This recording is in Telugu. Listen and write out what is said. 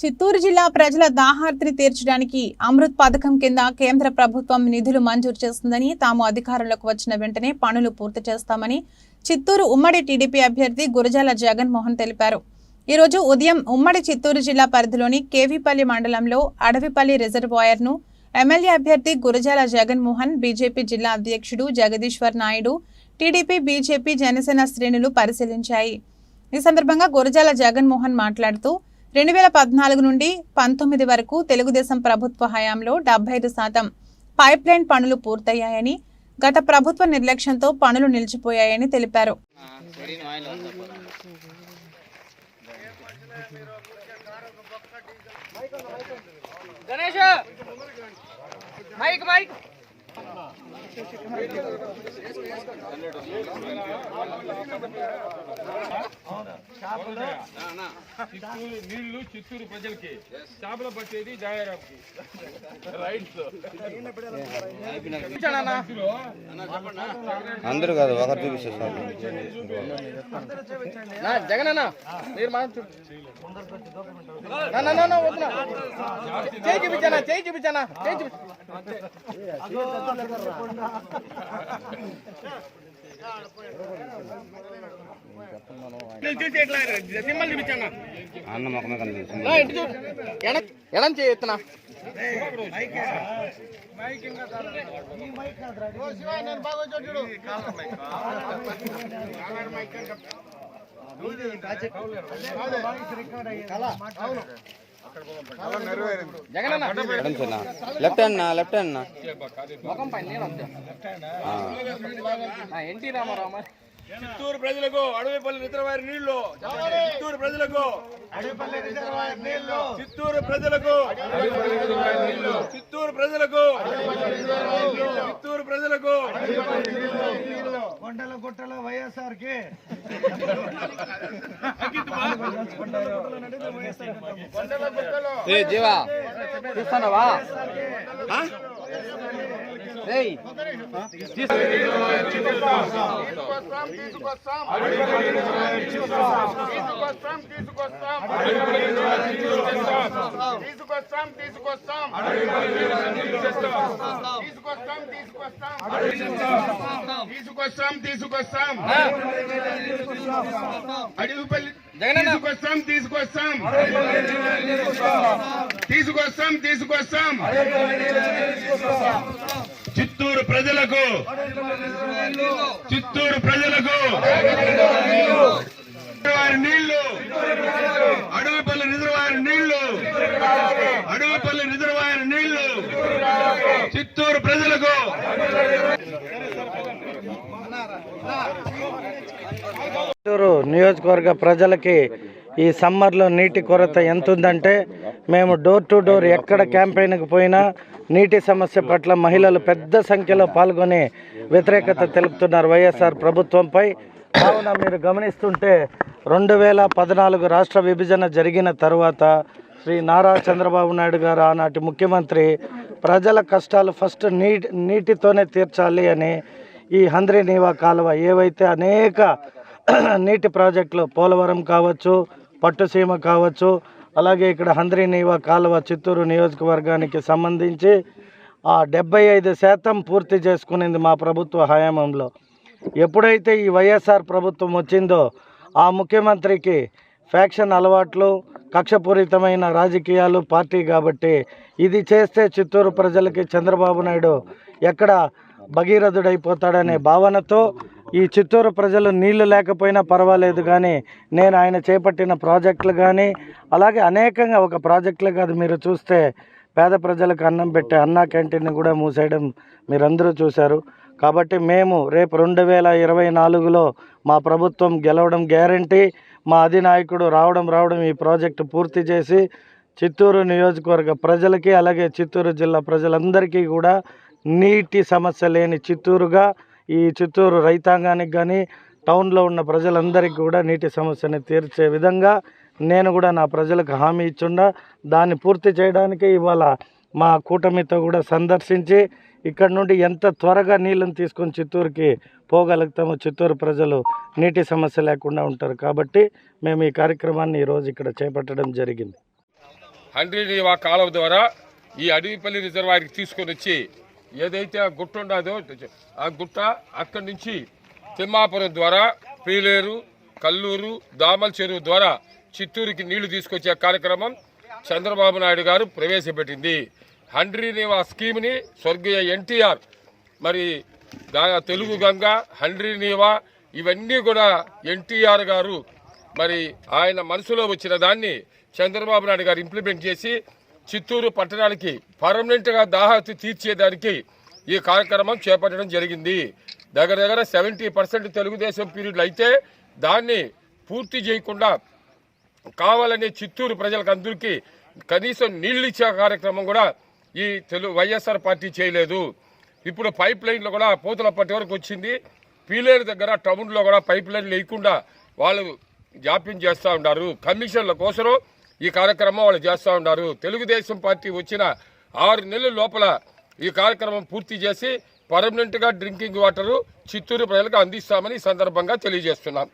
చిత్తూరు జిల్లా ప్రజల దాహార్తిని తీర్చడానికి అమృత్ పథకం కింద కేంద్ర ప్రభుత్వం నిధులు మంజూరు చేస్తుందని తాము అధికారంలోకి వచ్చిన వెంటనే పనులు పూర్తి చేస్తామని చిత్తూరు ఉమ్మడి టీడీపీ అభ్యర్థి గురజాల జగన్మోహన్ తెలిపారు. ఈరోజు ఉదయం ఉమ్మడి చిత్తూరు జిల్లా పరిధిలోని కేవీపల్లి మండలంలో అడవిపల్లి రిజర్వాయర్ను ఎమ్మెల్యే అభ్యర్థి గురజాల జగన్మోహన్ బీజేపీ జిల్లా అధ్యక్షుడు జగదీశ్వర్ నాయుడు టీడీపీ బీజేపీ జనసేన శ్రేణులు పరిశీలించాయి. ఈ సందర్భంగా గురజాల జగన్మోహన్ మాట్లాడుతూ రెండు వేల పద్నాలుగు నుండి పంతొమ్మిది వరకు తెలుగుదేశం ప్రభుత్వ హయాంలో డెబ్బై ఐదు శాతం పైప్ లైన్ పనులు పూర్తయ్యాయని గత ప్రభుత్వ నిర్లక్ష్యంతో పనులు నిలిచిపోయాయని తెలిపారు. గణేష్! చిత్తూరు నీళ్ళు చిత్తూరు ప్రజలకి. చేపలు పట్టేది జాయరాంకి రైట్ అందరూ కాదు ఒకరు చూపిస్తారు. నా జగన్ అన్న మీరు మా చూ- నా, నా, నా, నా, వద్దునా. చేయి చూపించానా చేయి చూపించానా చేయి చూపి చూసి ఎడం ఎడం జగన్ అన్న left hand left hand N T Ramarao మరి. చిత్తూరు ప్రజలకు అడవిపల్లి రిజర్వాయర్ నీళ్ళు. చిత్తూరు ప్రజలకు అడవిపల్లి రిజర్వాయర్ నీళ్ళు. చిత్తూరు ప్రజలకు చిత్తూరు ప్రజలకు చిత్తూరు ప్రజలకు కొండల గుట్టల వైఎస్ఆర్కి ఏ జీవా చూస్తానవా ఏయ్ తీసుకొస్తాం తీసుకొస్తాం తీసుకొస్తాం తీసుకొస్తాం తీసుకొస్తాం అడవిపల్లి జగనన్న. తీసుకొస్తాం తీసుకొస్తాం తీసుకొస్తాం తీసుకొస్తాం చిత్తూరు ప్రజలకు. చిత్తూరు ప్రజలకు. రిజర్వాయర్ నీళ్ళు. అడవిపల్లి రిజర్వాయర్ నీళ్ళు. అడవిపల్లి రిజర్వాయర్ నీళ్ళు. చిత్తూరు ప్రజలకు. చిత్తూరు నియోజకవర్గ ప్రజలకి ఈ సమ్మర్లో నీటి కొరత ఎంత ఉందంటే మేము డోర్ టు డోర్ ఎక్కడ క్యాంపెయిన్కి పోయినా నీటి సమస్య పట్ల మహిళలు పెద్ద సంఖ్యలో పాల్గొని వ్యతిరేకత తెలుపుతున్నారు వైఎస్ఆర్ ప్రభుత్వంపై. కావున మీరు గమనిస్తుంటే రెండు వేల పద్నాలుగు రాష్ట్ర విభజన జరిగిన తర్వాత శ్రీ నారా చంద్రబాబు నాయుడు గారు ఆనాటి ముఖ్యమంత్రి ప్రజల కష్టాలు ఫస్ట్ నీటి నీటితోనే తీర్చాలి అని ఈ హంద్రి నీవా కాలువ ఏవైతే అనేక నీటి ప్రాజెక్టులు పోలవరం కావచ్చు పట్టుసీమ కావచ్చు అలాగే ఇక్కడ హంద్రి నీవా కాలువ చిత్తూరు నియోజకవర్గానికి సంబంధించి ఆ డెబ్బై ఐదు శాతం పూర్తి చేసుకునింది మా ప్రభుత్వ హయాంలో. ఎప్పుడైతే ఈ వైఎస్ఆర్ ప్రభుత్వం వచ్చిందో ఆ ముఖ్యమంత్రికి ఫ్యాక్షన్ అలవాట్లు కక్షపూరితమైన రాజకీయాలు పార్టీ కాబట్టి ఇది చేస్తే చిత్తూరు ప్రజలకి చంద్రబాబు నాయుడు ఎక్కడ భగీరథుడైపోతాడనే భావనతో ఈ చిత్తూరు ప్రజలు నీళ్ళు లేకపోయినా పర్వాలేదు కానీ నేను ఆయన చేపట్టిన ప్రాజెక్టులు కానీ అలాగే అనేకంగా ఒక ప్రాజెక్టులు కాదు. మీరు చూస్తే పేద ప్రజలకు అన్నం పెట్టే అన్నా క్యాంటీన్ని కూడా మూసేయడం మీరందరూ చూశారు. కాబట్టి మేము రేపు రెండు వేల ఇరవై నాలుగులో మా ప్రభుత్వం గెలవడం గ్యారంటీ. మా అధినాయకుడు రావడం రావడం ఈ ప్రాజెక్టు పూర్తి చేసి చిత్తూరు నియోజకవర్గ ప్రజలకి అలాగే చిత్తూరు జిల్లా ప్రజలందరికీ కూడా నీటి సమస్య లేని చిత్తూరుగా ఈ చిత్తూరు రైతాంగానికి కానీ టౌన్లో ఉన్న ప్రజలందరికీ కూడా నీటి సమస్యని తీర్చే విధంగా నేను కూడా నా ప్రజలకు హామీ ఇచ్చుండా. దాన్ని పూర్తి చేయడానికి ఇవాళ మా కూటమితో కూడా సందర్శించి ఇక్కడ నుండి ఎంత త్వరగా నీళ్ళని తీసుకొని చిత్తూరుకి పోగలుగుతామో చిత్తూరు ప్రజలు నీటి సమస్య లేకుండా ఉంటారు. కాబట్టి మేము ఈ కార్యక్రమాన్ని ఈరోజు ఇక్కడ చేపట్టడం జరిగింది. అంటే కాలువ ద్వారా ఈ అడవిపల్లి రిజర్వాయర్కి తీసుకొని వచ్చి ఏదైతే ఆ గుట్ట ఉండదో ఆ గుట్ట అక్కడి నుంచి తిమ్మాపురం ద్వారా పీలేరు కల్లూరు దామల చెరువు ద్వారా చిత్తూరుకి నీళ్ళు తీసుకొచ్చే కార్యక్రమం చంద్రబాబు నాయుడు గారు ప్రవేశపెట్టింది. హండ్రీనీవా స్కీమ్ని స్వర్గీయ ఎన్టీఆర్ మరి తెలుగు గంగ హండ్రీనీవా ఇవన్నీ కూడా ఎన్టీఆర్ గారు మరి ఆయన మనసులో వచ్చిన దాన్ని చంద్రబాబు నాయుడు గారు ఇంప్లిమెంట్ చేసి చిత్తూరు పట్టణానికి పర్మనెంట్గా దాహతి తీర్చేదానికి ఈ కార్యక్రమం చేపట్టడం జరిగింది. దగ్గర దగ్గర సెవెంటీ పర్సెంట్ తెలుగుదేశం పీరియడ్లు అయితే దాన్ని పూర్తి చేయకుండా కావాలనే చిత్తూరు ప్రజలకు అందరికీ కనీసం నీళ్ళు ఇచ్చే కార్యక్రమం కూడా ఈ తెలుగు వైఎస్ఆర్ పార్టీ చేయలేదు. ఇప్పుడు పైప్ లైన్లు కూడా పోతులప్పటి వరకు వచ్చింది. పీలేరు దగ్గర టౌన్లో కూడా పైప్ లైన్ లేకుండా వాళ్ళు జాప్యం చేస్తూ ఉన్నారు. కమిషన్ల కోసం ఈ కార్యక్రమం వాళ్ళు చేస్తూ ఉన్నారు. తెలుగుదేశం పార్టీ వచ్చిన ఆరు నెలల లోపల ఈ కార్యక్రమం పూర్తి చేసి పర్మనెంట్గా డ్రింకింగ్ వాటరు చిత్తూరు ప్రజలకు అందిస్తామని ఈ సందర్భంగా తెలియజేస్తున్నాం.